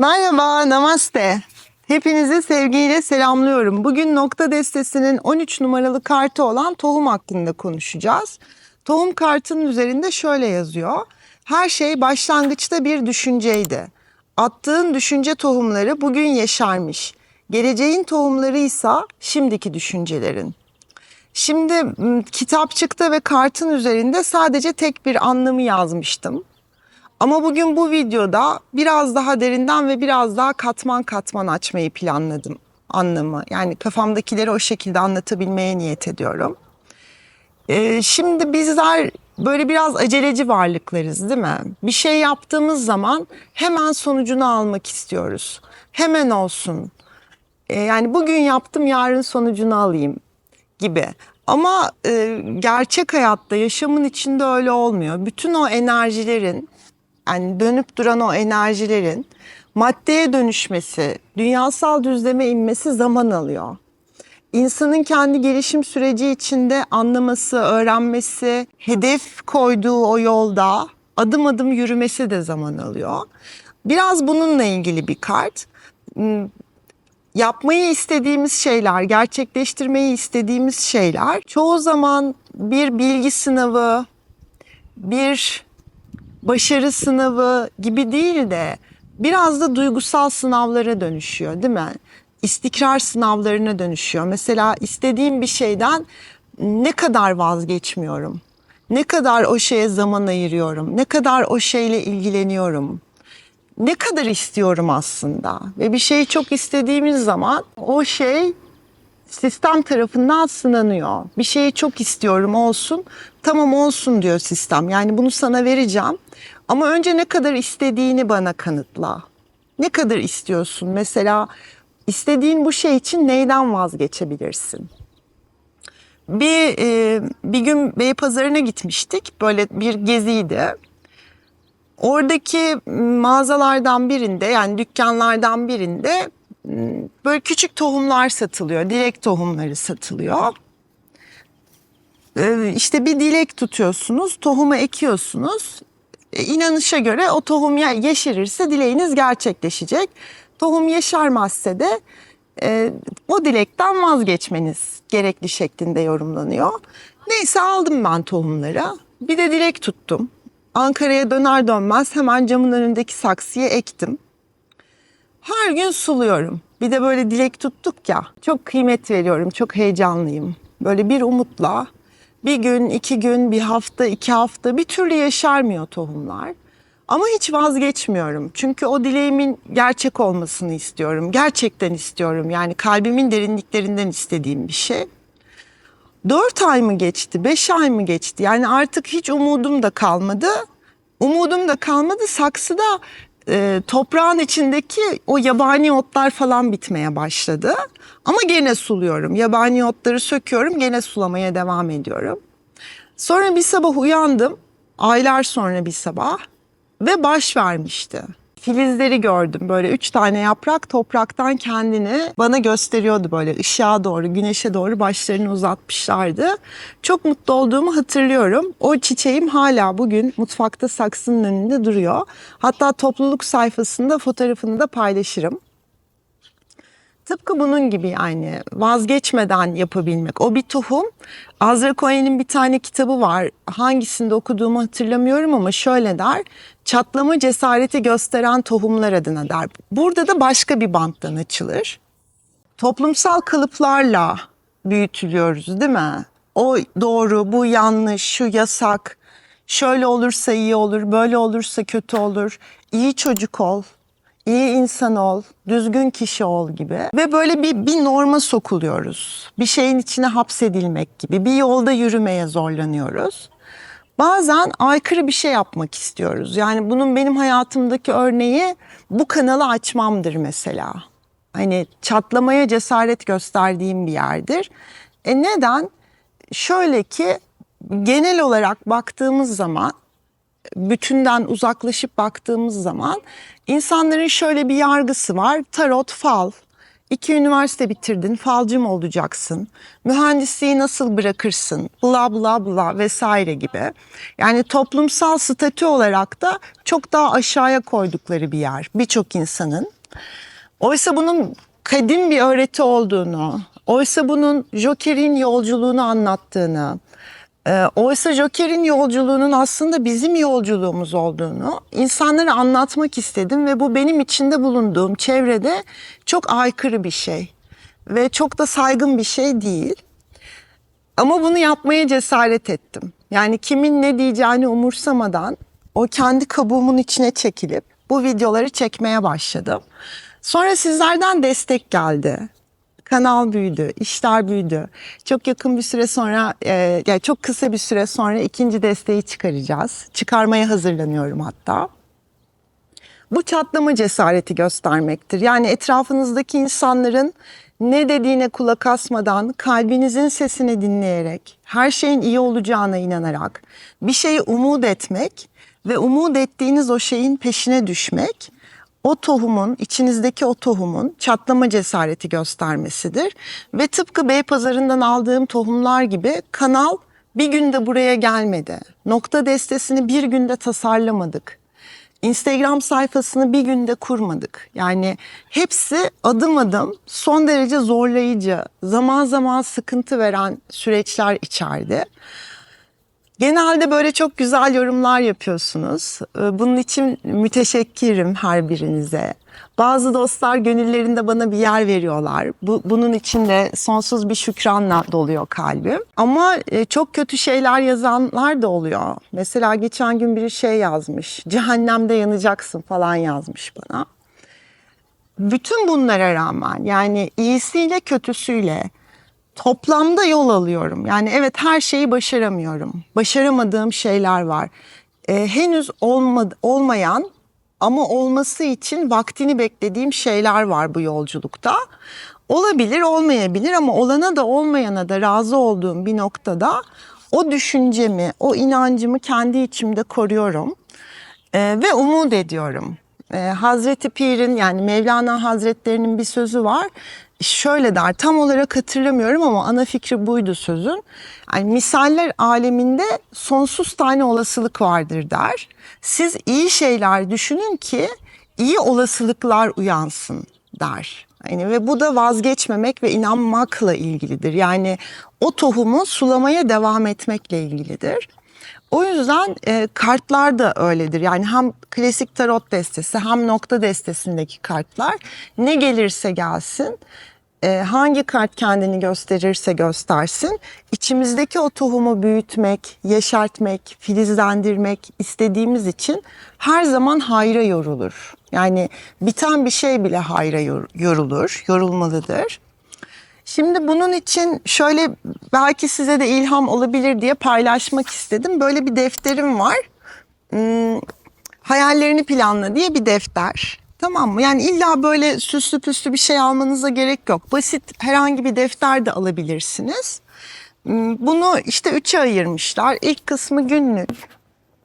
Merhaba, namaste. Hepinizi sevgiyle selamlıyorum. Bugün nokta destesinin 13 numaralı kartı olan tohum hakkında konuşacağız. Tohum kartının üzerinde şöyle yazıyor. Her şey başlangıçta bir düşünceydi. Attığın düşünce tohumları bugün yeşermiş. Geleceğin tohumları ise şimdiki düşüncelerin. Şimdi kitapçıkta ve kartın üzerinde sadece tek bir anlamı yazmıştım. Ama bugün bu videoda biraz daha derinden ve biraz daha katman katman açmayı planladım anlamı. Yani kafamdakileri o şekilde anlatabilmeye niyet ediyorum. Ee, şimdi bizler böyle biraz aceleci varlıklarız değil mi? Bir şey yaptığımız zaman hemen sonucunu almak istiyoruz. Hemen olsun. Ee, yani bugün yaptım yarın sonucunu alayım gibi. Ama e, gerçek hayatta yaşamın içinde öyle olmuyor. Bütün o enerjilerin yani dönüp duran o enerjilerin maddeye dönüşmesi, dünyasal düzleme inmesi zaman alıyor. İnsanın kendi gelişim süreci içinde anlaması, öğrenmesi, hedef koyduğu o yolda adım adım yürümesi de zaman alıyor. Biraz bununla ilgili bir kart. Hmm, Yapmayı istediğimiz şeyler, gerçekleştirmeyi istediğimiz şeyler çoğu zaman bir bilgi sınavı, bir başarı sınavı gibi değil de biraz da duygusal sınavlara dönüşüyor değil mi? İstikrar sınavlarına dönüşüyor. Mesela istediğim bir şeyden ne kadar vazgeçmiyorum? Ne kadar o şeye zaman ayırıyorum? Ne kadar o şeyle ilgileniyorum? Ne kadar istiyorum aslında? Ve bir şeyi çok istediğimiz zaman o şey sistem tarafından sınanıyor. Bir şeyi çok istiyorum olsun. Tamam olsun diyor sistem. Yani bunu sana vereceğim. Ama önce ne kadar istediğini bana kanıtla. Ne kadar istiyorsun? Mesela istediğin bu şey için neyden vazgeçebilirsin? Bir e, bir gün Beypazarı'na gitmiştik. Böyle bir geziydi. Oradaki mağazalardan birinde yani dükkanlardan birinde böyle küçük tohumlar satılıyor. Dilek tohumları satılıyor. Ee, işte bir dilek tutuyorsunuz, tohumu ekiyorsunuz. E, inanışa göre o tohum yeşerirse dileğiniz gerçekleşecek. Tohum yeşermezse de e, o dilekten vazgeçmeniz gerekli şeklinde yorumlanıyor. Neyse aldım ben tohumları. Bir de dilek tuttum. Ankara'ya döner dönmez hemen camın önündeki saksıya ektim. Her gün suluyorum. Bir de böyle dilek tuttuk ya. Çok kıymet veriyorum, çok heyecanlıyım. Böyle bir umutla bir gün, iki gün, bir hafta, iki hafta bir türlü yeşermiyor tohumlar. Ama hiç vazgeçmiyorum. Çünkü o dileğimin gerçek olmasını istiyorum. Gerçekten istiyorum. Yani kalbimin derinliklerinden istediğim bir şey. Dört ay mı geçti, beş ay mı geçti? Yani artık hiç umudum da kalmadı. Umudum da kalmadı. Saksıda e, toprağın içindeki o yabani otlar falan bitmeye başladı. Ama gene suluyorum. Yabani otları söküyorum, gene sulamaya devam ediyorum. Sonra bir sabah uyandım. Aylar sonra bir sabah ve baş vermişti. Filizleri gördüm böyle üç tane yaprak topraktan kendini bana gösteriyordu böyle ışığa doğru güneşe doğru başlarını uzatmışlardı. Çok mutlu olduğumu hatırlıyorum. O çiçeğim hala bugün mutfakta saksının önünde duruyor. Hatta topluluk sayfasında fotoğrafını da paylaşırım. Tıpkı bunun gibi yani vazgeçmeden yapabilmek. O bir tohum. Azra Cohen'in bir tane kitabı var. Hangisinde okuduğumu hatırlamıyorum ama şöyle der. Çatlama cesareti gösteren tohumlar adına der. Burada da başka bir banttan açılır. Toplumsal kalıplarla büyütülüyoruz değil mi? O doğru, bu yanlış, şu yasak. Şöyle olursa iyi olur, böyle olursa kötü olur. İyi çocuk ol, iyi insan ol, düzgün kişi ol gibi. Ve böyle bir, bir norma sokuluyoruz. Bir şeyin içine hapsedilmek gibi. Bir yolda yürümeye zorlanıyoruz. Bazen aykırı bir şey yapmak istiyoruz. Yani bunun benim hayatımdaki örneği bu kanalı açmamdır mesela. Hani çatlamaya cesaret gösterdiğim bir yerdir. E neden? Şöyle ki genel olarak baktığımız zaman bütünden uzaklaşıp baktığımız zaman insanların şöyle bir yargısı var. Tarot, fal, iki üniversite bitirdin, falcı mı olacaksın? Mühendisliği nasıl bırakırsın? Bla bla bla vesaire gibi. Yani toplumsal statü olarak da çok daha aşağıya koydukları bir yer birçok insanın. Oysa bunun kadim bir öğreti olduğunu, oysa bunun Joker'in yolculuğunu anlattığını, e, oysa Joker'in yolculuğunun aslında bizim yolculuğumuz olduğunu insanlara anlatmak istedim ve bu benim içinde bulunduğum çevrede çok aykırı bir şey ve çok da saygın bir şey değil. Ama bunu yapmaya cesaret ettim. Yani kimin ne diyeceğini umursamadan o kendi kabuğumun içine çekilip bu videoları çekmeye başladım. Sonra sizlerden destek geldi. Kanal büyüdü, işler büyüdü. Çok yakın bir süre sonra, e, yani çok kısa bir süre sonra ikinci desteği çıkaracağız. Çıkarmaya hazırlanıyorum hatta. Bu çatlama cesareti göstermektir. Yani etrafınızdaki insanların ne dediğine kulak asmadan, kalbinizin sesini dinleyerek, her şeyin iyi olacağına inanarak, bir şeyi umut etmek ve umut ettiğiniz o şeyin peşine düşmek, o tohumun, içinizdeki o tohumun çatlama cesareti göstermesidir. Ve tıpkı Beypazarı'ndan aldığım tohumlar gibi kanal bir günde buraya gelmedi. Nokta destesini bir günde tasarlamadık. Instagram sayfasını bir günde kurmadık. Yani hepsi adım adım son derece zorlayıcı, zaman zaman sıkıntı veren süreçler içerdi. Genelde böyle çok güzel yorumlar yapıyorsunuz. Ee, Bunun için müteşekkirim her birinize. Bazı dostlar gönüllerinde bana bir yer veriyorlar. Bu, bunun için de sonsuz bir şükranla doluyor kalbim. Ama e, çok kötü şeyler yazanlar da oluyor. Mesela geçen gün biri şey yazmış. Cehennemde yanacaksın falan yazmış bana. Bütün bunlara rağmen yani iyisiyle kötüsüyle toplamda yol alıyorum. Yani evet her şeyi başaramıyorum. Başaramadığım şeyler var. Ee, henüz olmadı, olmayan ama olması için vaktini beklediğim şeyler var bu yolculukta. Olabilir, olmayabilir ama olana da olmayana da razı olduğum bir noktada o düşüncemi, o inancımı kendi içimde koruyorum Ee, ve umut ediyorum. Ee, Hazreti Pir'in yani Mevlana Hazretlerinin bir sözü var. Şöyle der tam olarak hatırlamıyorum ama ana fikri buydu sözün. Yani misaller aleminde sonsuz tane olasılık vardır der. Siz iyi şeyler düşünün ki iyi olasılıklar uyansın der. Yani ve bu da vazgeçmemek ve inanmakla ilgilidir. Yani o tohumu sulamaya devam etmekle ilgilidir. O yüzden e, kartlar da öyledir. Yani hem klasik tarot destesi hem nokta destesindeki kartlar ne gelirse gelsin, e, hangi kart kendini gösterirse göstersin, içimizdeki o tohumu büyütmek, yeşertmek, filizlendirmek istediğimiz için her zaman hayra yorulur. Yani biten bir şey bile hayra yor- yorulur, yorulmalıdır. Şimdi bunun için şöyle belki size de ilham olabilir diye paylaşmak istedim. Böyle bir defterim var. Hmm, hayallerini planla diye bir defter. Tamam mı? Yani illa böyle süslü püslü bir şey almanıza gerek yok. Basit herhangi bir defter de alabilirsiniz. Hmm, Bunu işte üçe ayırmışlar. İlk kısmı günlük.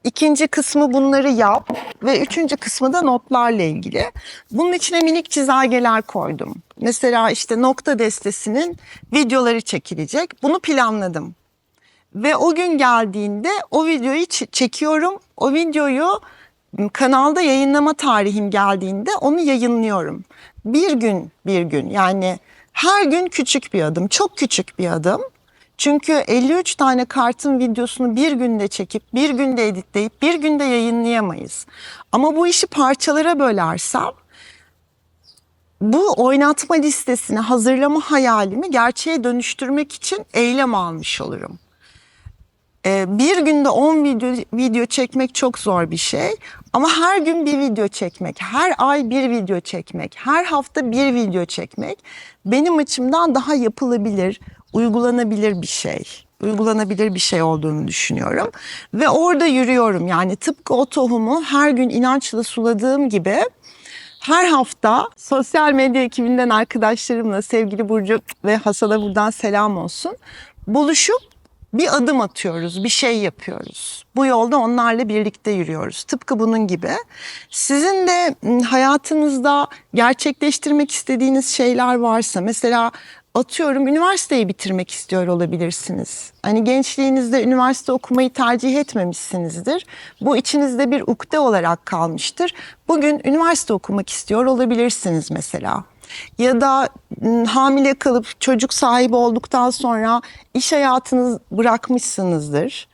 İkinci kısmı bunları yap ve üçüncü kısmı da notlarla ilgili. Bunun içine minik çizelgeler koydum. Mesela işte nokta destesinin videoları çekilecek. Bunu planladım. Ve o gün geldiğinde o videoyu çekiyorum. O videoyu kanalda yayınlama tarihim geldiğinde onu yayınlıyorum. Bir gün bir gün yani her gün küçük bir adım, çok küçük bir adım. Çünkü 53 tane kartın videosunu bir günde çekip, bir günde editleyip, bir günde yayınlayamayız. Ama bu işi parçalara bölersem bu oynatma listesini hazırlama hayalimi gerçeğe dönüştürmek için eylem almış olurum. Ee, bir günde 10 video, video çekmek çok zor bir şey. Ama her gün bir video çekmek, her ay bir video çekmek, her hafta bir video çekmek benim açımdan daha yapılabilir, uygulanabilir bir şey. Uygulanabilir bir şey olduğunu düşünüyorum. Ve orada yürüyorum yani tıpkı o tohumu her gün inançla suladığım gibi her hafta sosyal medya ekibinden arkadaşlarımla sevgili Burcu ve Hasan'a buradan selam olsun. Buluşup bir adım atıyoruz, bir şey yapıyoruz. Bu yolda onlarla birlikte yürüyoruz. Tıpkı bunun gibi. Sizin de m, hayatınızda gerçekleştirmek istediğiniz şeyler varsa mesela atıyorum üniversiteyi bitirmek istiyor olabilirsiniz. Hani gençliğinizde üniversite okumayı tercih etmemişsinizdir. Bu içinizde bir ukde olarak kalmıştır. Bugün üniversite okumak istiyor olabilirsiniz mesela. Ya da hamile kalıp çocuk sahibi olduktan sonra iş hayatını bırakmışsınızdır.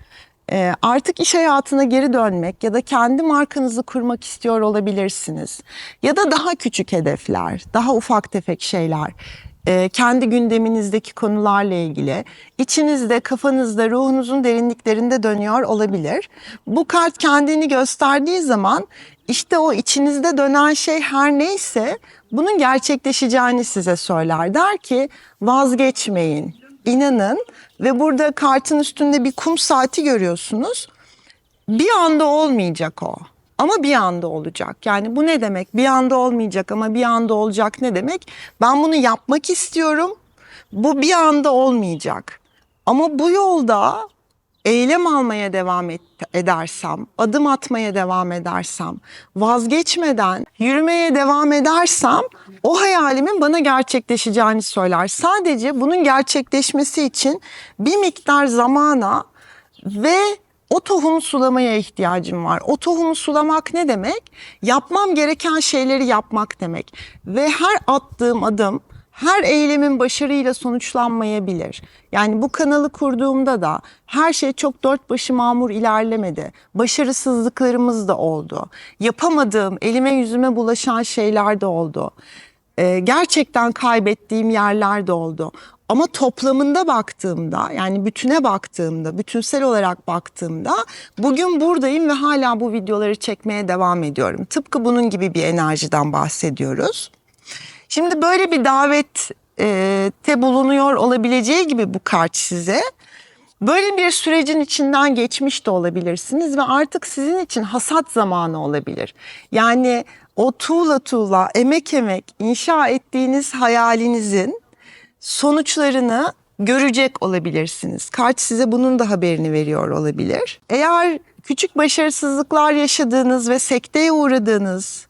Artık iş hayatına geri dönmek ya da kendi markanızı kurmak istiyor olabilirsiniz. Ya da daha küçük hedefler, daha ufak tefek şeyler. Kendi gündeminizdeki konularla ilgili içinizde, kafanızda, ruhunuzun derinliklerinde dönüyor olabilir. Bu kart kendini gösterdiği zaman işte o içinizde dönen şey her neyse bunun gerçekleşeceğini size söyler. Der ki vazgeçmeyin, inanın ve burada kartın üstünde bir kum saati görüyorsunuz. Bir anda olmayacak o. Ama bir anda olacak. Yani bu ne demek? Bir anda olmayacak ama bir anda olacak ne demek? Ben bunu yapmak istiyorum. Bu bir anda olmayacak. Ama bu yolda eylem almaya devam et, edersem, adım atmaya devam edersem, vazgeçmeden yürümeye devam edersem o hayalimin bana gerçekleşeceğini söyler. Sadece bunun gerçekleşmesi için bir miktar zamana ve o tohumu sulamaya ihtiyacım var. O tohumu sulamak ne demek? Yapmam gereken şeyleri yapmak demek. Ve her attığım adım her eylemin başarıyla sonuçlanmayabilir. Yani bu kanalı kurduğumda da her şey çok dört başı mamur ilerlemedi. Başarısızlıklarımız da oldu. Yapamadığım, elime yüzüme bulaşan şeyler de oldu. Ee, gerçekten kaybettiğim yerler de oldu. Ama toplamında baktığımda yani bütüne baktığımda, bütünsel olarak baktığımda bugün buradayım ve hala bu videoları çekmeye devam ediyorum. Tıpkı bunun gibi bir enerjiden bahsediyoruz. Şimdi böyle bir davette bulunuyor olabileceği gibi bu kart size. Böyle bir sürecin içinden geçmiş de olabilirsiniz ve artık sizin için hasat zamanı olabilir. Yani o tuğla tuğla, emek emek inşa ettiğiniz hayalinizin sonuçlarını görecek olabilirsiniz. Kart size bunun da haberini veriyor olabilir. Eğer küçük başarısızlıklar yaşadığınız ve sekteye uğradığınız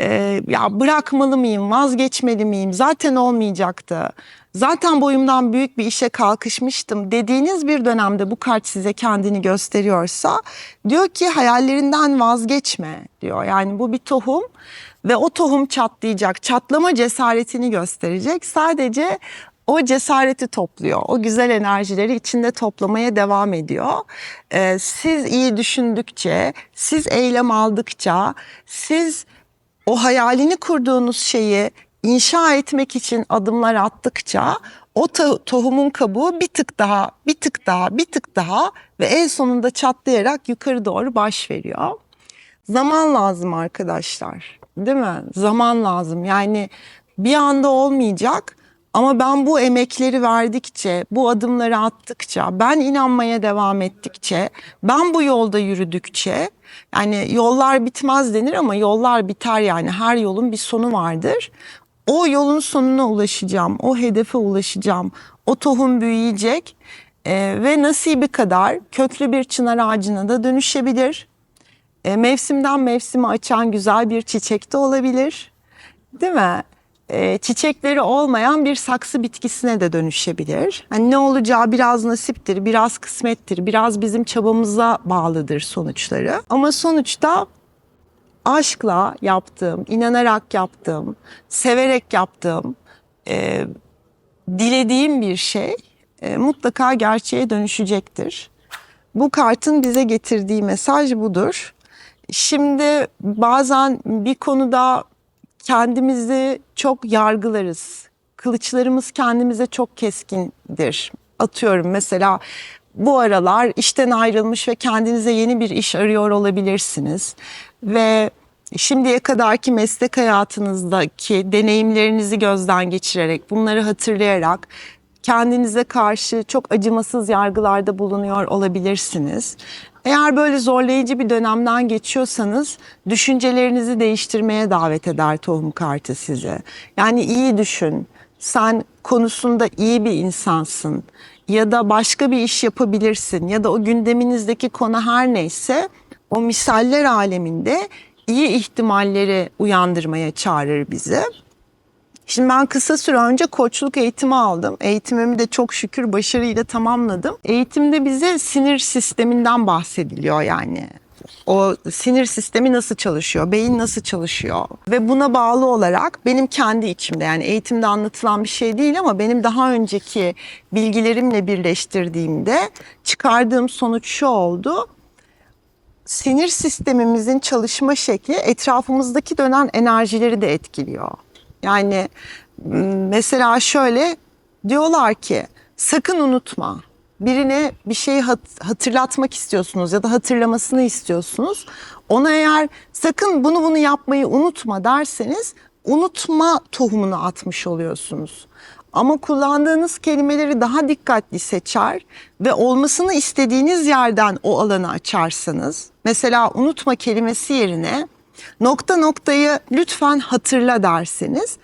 e, ya bırakmalı mıyım, vazgeçmeli miyim, zaten olmayacaktı. Zaten boyumdan büyük bir işe kalkışmıştım dediğiniz bir dönemde bu kart size kendini gösteriyorsa diyor ki hayallerinden vazgeçme diyor. Yani bu bir tohum ve o tohum çatlayacak. Çatlama cesaretini gösterecek. Sadece o cesareti topluyor. O güzel enerjileri içinde toplamaya devam ediyor. Ee, siz iyi düşündükçe, siz eylem aldıkça, siz o hayalini kurduğunuz şeyi inşa etmek için adımlar attıkça o to- tohumun kabuğu bir tık daha, bir tık daha, bir tık daha ve en sonunda çatlayarak yukarı doğru baş veriyor. Zaman lazım arkadaşlar. Değil mi? Zaman lazım. Yani bir anda olmayacak ama ben bu emekleri verdikçe, bu adımları attıkça, ben inanmaya devam ettikçe, ben bu yolda yürüdükçe yani yollar bitmez denir ama yollar biter yani her yolun bir sonu vardır. O yolun sonuna ulaşacağım, o hedefe ulaşacağım, o tohum büyüyecek e, ve nasibi kadar köklü bir çınar ağacına da dönüşebilir. E, mevsimden mevsime açan güzel bir çiçek de olabilir. Değil mi? E, çiçekleri olmayan bir saksı bitkisine de dönüşebilir. Hani ne olacağı biraz nasiptir, biraz kısmettir, biraz bizim çabamıza bağlıdır sonuçları. Ama sonuçta aşkla yaptığım, inanarak yaptığım, severek yaptığım, e, dilediğim bir şey e, mutlaka gerçeğe dönüşecektir. Bu kartın bize getirdiği mesaj budur. Şimdi bazen bir konuda kendimizi çok yargılarız. Kılıçlarımız kendimize çok keskindir. Atıyorum mesela bu aralar işten ayrılmış ve kendinize yeni bir iş arıyor olabilirsiniz. Ve şimdiye kadarki meslek hayatınızdaki deneyimlerinizi gözden geçirerek, bunları hatırlayarak kendinize karşı çok acımasız yargılarda bulunuyor olabilirsiniz. Eğer böyle zorlayıcı bir dönemden geçiyorsanız düşüncelerinizi değiştirmeye davet eder tohum kartı sizi. Yani iyi düşün. Sen konusunda iyi bir insansın. ya da başka bir iş yapabilirsin ya da o gündeminizdeki konu her neyse o misaller aleminde iyi ihtimalleri uyandırmaya çağırır bizi. Şimdi ben kısa süre önce koçluk eğitimi aldım. Eğitimimi de çok şükür başarıyla tamamladım. Eğitimde bize sinir sisteminden bahsediliyor yani. O sinir sistemi nasıl çalışıyor, beyin nasıl çalışıyor ve buna bağlı olarak benim kendi içimde yani eğitimde anlatılan bir şey değil ama benim daha önceki bilgilerimle birleştirdiğimde çıkardığım sonuç şu oldu sinir sistemimizin çalışma şekli etrafımızdaki dönen enerjileri de etkiliyor. Yani mesela şöyle diyorlar ki sakın unutma. Birine bir şeyi hat- hatırlatmak istiyorsunuz ya da hatırlamasını istiyorsunuz. Ona eğer sakın bunu bunu yapmayı unutma derseniz unutma tohumunu atmış oluyorsunuz. Ama kullandığınız kelimeleri daha dikkatli seçer ve olmasını istediğiniz yerden o alanı açarsanız, mesela unutma kelimesi yerine nokta noktayı lütfen hatırla derseniz,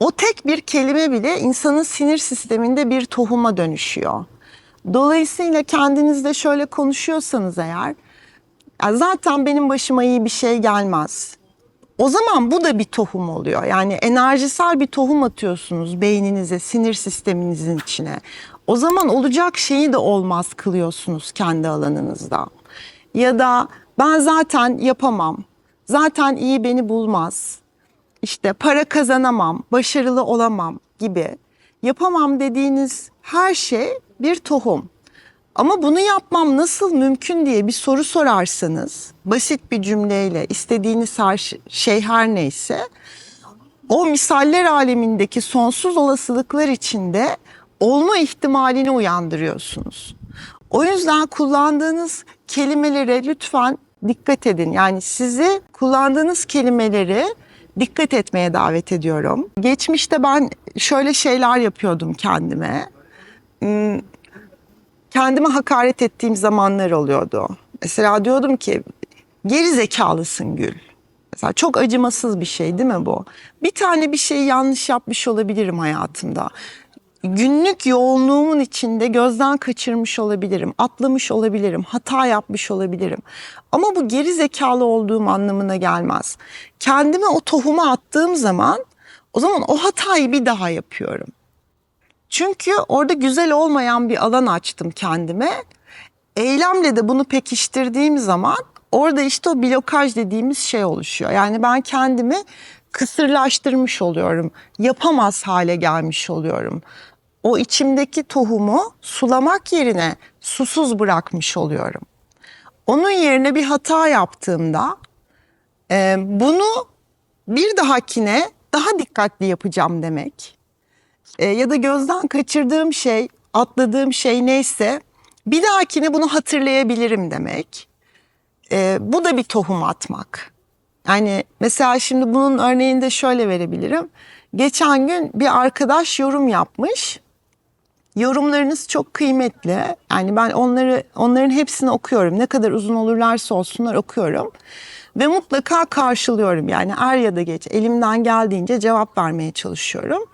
o tek bir kelime bile insanın sinir sisteminde bir tohuma dönüşüyor. Dolayısıyla kendinizde şöyle konuşuyorsanız eğer, "Ya zaten benim başıma iyi bir şey gelmez. O zaman bu da bir tohum oluyor. Yani enerjisel bir tohum atıyorsunuz beyninize, sinir sisteminizin içine. O zaman olacak şeyi de olmaz kılıyorsunuz kendi alanınızda. Ya da ben zaten yapamam. Zaten iyi beni bulmaz. İşte para kazanamam, başarılı olamam gibi. Yapamam dediğiniz her şey bir tohum. Ama bunu yapmam nasıl mümkün diye bir soru sorarsanız basit bir cümleyle istediğiniz her şey her neyse o misaller alemindeki sonsuz olasılıklar içinde olma ihtimalini uyandırıyorsunuz. O yüzden kullandığınız kelimelere lütfen dikkat edin. Yani sizi kullandığınız kelimeleri dikkat etmeye davet ediyorum. Geçmişte ben şöyle şeyler yapıyordum kendime kendime hakaret ettiğim zamanlar oluyordu. Mesela diyordum ki geri zekalısın Gül. Mesela çok acımasız bir şey değil mi bu? Bir tane bir şeyi yanlış yapmış olabilirim hayatımda. Günlük yoğunluğumun içinde gözden kaçırmış olabilirim, atlamış olabilirim, hata yapmış olabilirim. Ama bu geri zekalı olduğum anlamına gelmez. Kendime o tohumu attığım zaman o zaman o hatayı bir daha yapıyorum. Çünkü orada güzel olmayan bir alan açtım kendime. Eylemle de bunu pekiştirdiğim zaman orada işte o blokaj dediğimiz şey oluşuyor. Yani ben kendimi kısırlaştırmış oluyorum. Yapamaz hale gelmiş oluyorum. O içimdeki tohumu sulamak yerine susuz bırakmış oluyorum. Onun yerine bir hata yaptığımda e, bunu bir dahakine daha dikkatli yapacağım demek. E, ya da gözden kaçırdığım şey, atladığım şey neyse bir dahakine bunu hatırlayabilirim demek. E, bu da bir tohum atmak. Yani mesela şimdi bunun örneğini de şöyle verebilirim. Geçen gün bir arkadaş yorum yapmış. Yorumlarınız çok kıymetli. Yani ben onları onların hepsini okuyorum. Ne kadar uzun olurlarsa olsunlar okuyorum. Ve mutlaka karşılıyorum. Yani er ya da geç elimden geldiğince cevap vermeye çalışıyorum.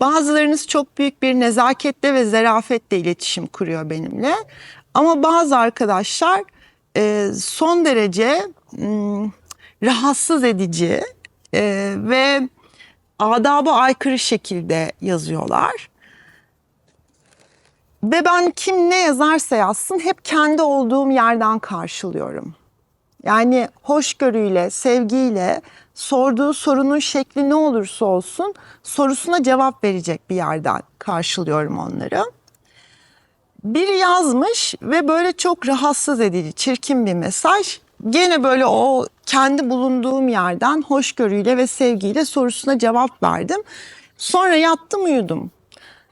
Bazılarınız çok büyük bir nezaketle ve zarafetle iletişim kuruyor benimle. Ama bazı arkadaşlar son derece m, rahatsız edici e, ve adaba aykırı şekilde yazıyorlar. Ve ben kim ne yazarsa yazsın hep kendi olduğum yerden karşılıyorum. Yani hoşgörüyle, sevgiyle sorduğu sorunun şekli ne olursa olsun sorusuna cevap verecek bir yerden karşılıyorum onları. Biri yazmış ve böyle çok rahatsız edici, çirkin bir mesaj. Gene böyle o kendi bulunduğum yerden hoşgörüyle ve sevgiyle sorusuna cevap verdim. Sonra yattım uyudum.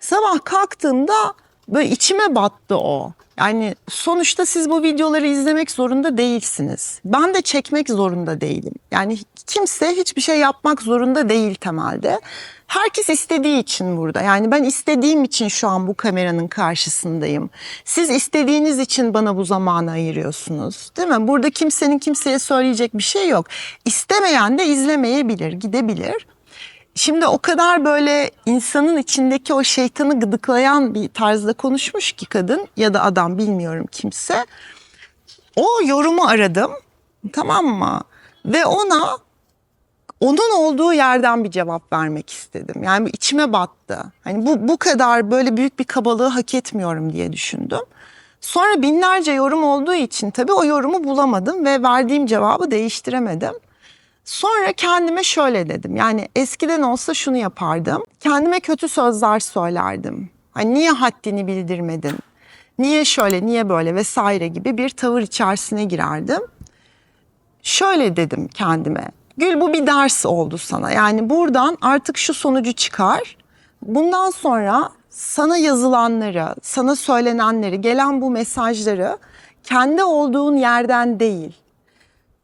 Sabah kalktığımda böyle içime battı o. Yani sonuçta siz bu videoları izlemek zorunda değilsiniz. Ben de çekmek zorunda değilim. Yani kimse hiçbir şey yapmak zorunda değil temelde. Herkes istediği için burada. Yani ben istediğim için şu an bu kameranın karşısındayım. Siz istediğiniz için bana bu zamanı ayırıyorsunuz. Değil mi? Burada kimsenin kimseye söyleyecek bir şey yok. İstemeyen de izlemeyebilir, gidebilir. Şimdi o kadar böyle insanın içindeki o şeytanı gıdıklayan bir tarzda konuşmuş ki kadın ya da adam bilmiyorum kimse. O yorumu aradım tamam mı? Ve ona onun olduğu yerden bir cevap vermek istedim. Yani içime battı. Hani bu bu kadar böyle büyük bir kabalığı hak etmiyorum diye düşündüm. Sonra binlerce yorum olduğu için tabii o yorumu bulamadım ve verdiğim cevabı değiştiremedim. Sonra kendime şöyle dedim. Yani eskiden olsa şunu yapardım. Kendime kötü sözler söylerdim. Hani niye haddini bildirmedin? Niye şöyle, niye böyle vesaire gibi bir tavır içerisine girerdim. Şöyle dedim kendime. Gül bu bir ders oldu sana. Yani buradan artık şu sonucu çıkar. Bundan sonra sana yazılanları, sana söylenenleri, gelen bu mesajları kendi olduğun yerden değil,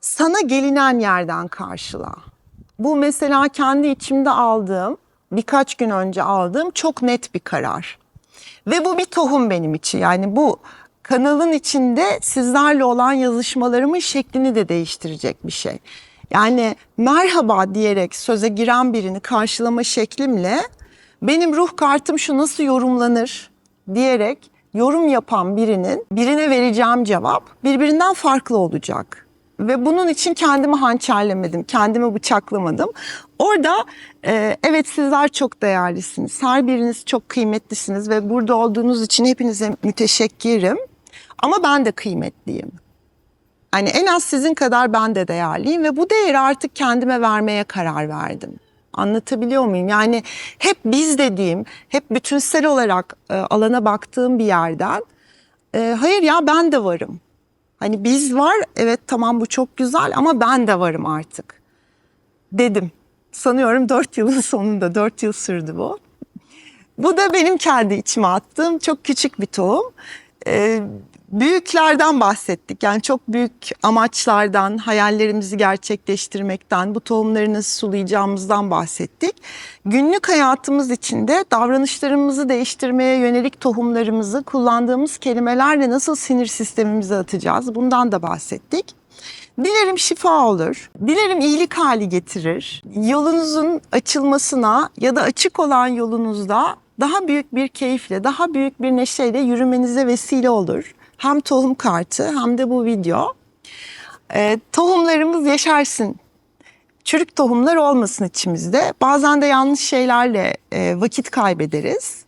sana gelinen yerden karşıla. Bu mesela kendi içimde aldığım, birkaç gün önce aldığım çok net bir karar. Ve bu bir tohum benim için. Yani bu kanalın içinde sizlerle olan yazışmalarımın şeklini de değiştirecek bir şey. Yani merhaba diyerek söze giren birini karşılama şeklimle benim ruh kartım şu nasıl yorumlanır diyerek yorum yapan birinin birine vereceğim cevap birbirinden farklı olacak. Ve bunun için kendimi hançerlemedim, kendimi bıçaklamadım. Orada e, evet sizler çok değerlisiniz. Her biriniz çok kıymetlisiniz ve burada olduğunuz için hepinize müteşekkirim. Ama ben de kıymetliyim. Hani en az sizin kadar ben de değerliyim ve bu değeri artık kendime vermeye karar verdim. Anlatabiliyor muyum? Yani hep biz dediğim, hep bütünsel olarak e, alana baktığım bir yerden e, hayır ya ben de varım. Hani biz var evet tamam bu çok güzel ama ben de varım artık dedim. Sanıyorum dört yılın sonunda dört yıl sürdü bu. Bu da benim kendi içime attığım çok küçük bir tohum. Ee, büyüklerden bahsettik. Yani çok büyük amaçlardan, hayallerimizi gerçekleştirmekten, bu tohumları nasıl sulayacağımızdan bahsettik. Günlük hayatımız içinde davranışlarımızı değiştirmeye yönelik tohumlarımızı kullandığımız kelimelerle nasıl sinir sistemimize atacağız bundan da bahsettik. Dilerim şifa olur. Dilerim iyilik hali getirir. Yolunuzun açılmasına ya da açık olan yolunuzda daha büyük bir keyifle, daha büyük bir neşeyle yürümenize vesile olur. Hem tohum kartı hem de bu video. Ee, tohumlarımız yaşarsın. Çürük tohumlar olmasın içimizde. Bazen de yanlış şeylerle e, vakit kaybederiz.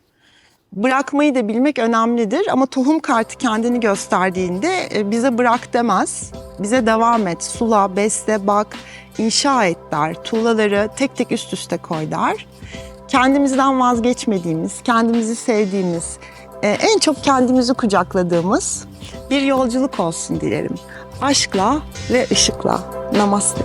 Bırakmayı da bilmek önemlidir ama tohum kartı kendini gösterdiğinde e, bize bırak demez. Bize devam et, sula, besle, bak, inşa et der. Tuğlaları tek tek üst üste koy der. Kendimizden vazgeçmediğimiz, kendimizi sevdiğimiz, e, en çok kendimizi kucakladığımız bir yolculuk olsun dilerim. Aşkla ve ışıkla. Namaste.